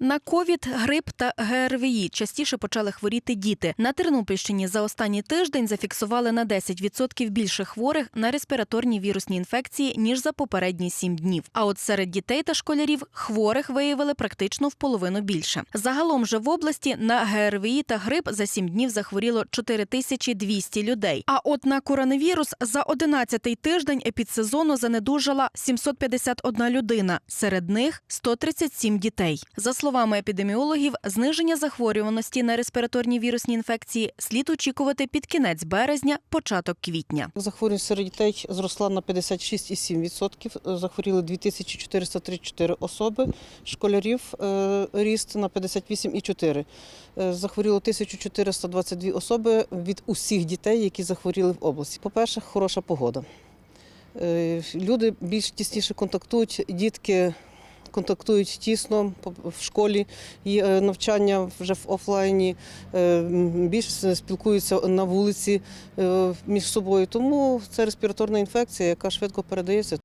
На ковід, грип та ГРВІ частіше почали хворіти діти. На Тернопільщині за останній тиждень зафіксували на 10% більше хворих на респіраторні вірусні інфекції ніж за попередні сім днів. А от серед дітей та школярів хворих виявили практично в половину більше. Загалом же в області на ГРВІ та грип за сім днів захворіло 4200 людей. А от на коронавірус за 11-й тиждень епідсезону занедужала 751 людина. Серед них 137 дітей. За словами епідеміологів, зниження захворюваності на респіраторні вірусні інфекції слід очікувати під кінець березня, початок квітня. Захворюваність серед дітей зросла на 56,7%. Захворіли 2434 особи. Школярів е, ріст на 58,4%. Е, Захворіло 1422 особи від усіх дітей, які захворіли в області. По-перше, хороша погода. Е, Люди більш тісніше контактують, дітки контактують тісно в школі, є е, навчання вже в офлайні, е, більш спілкуються на вулиці е, між собою. Тому це респіраторна інфекція, яка швидко передається.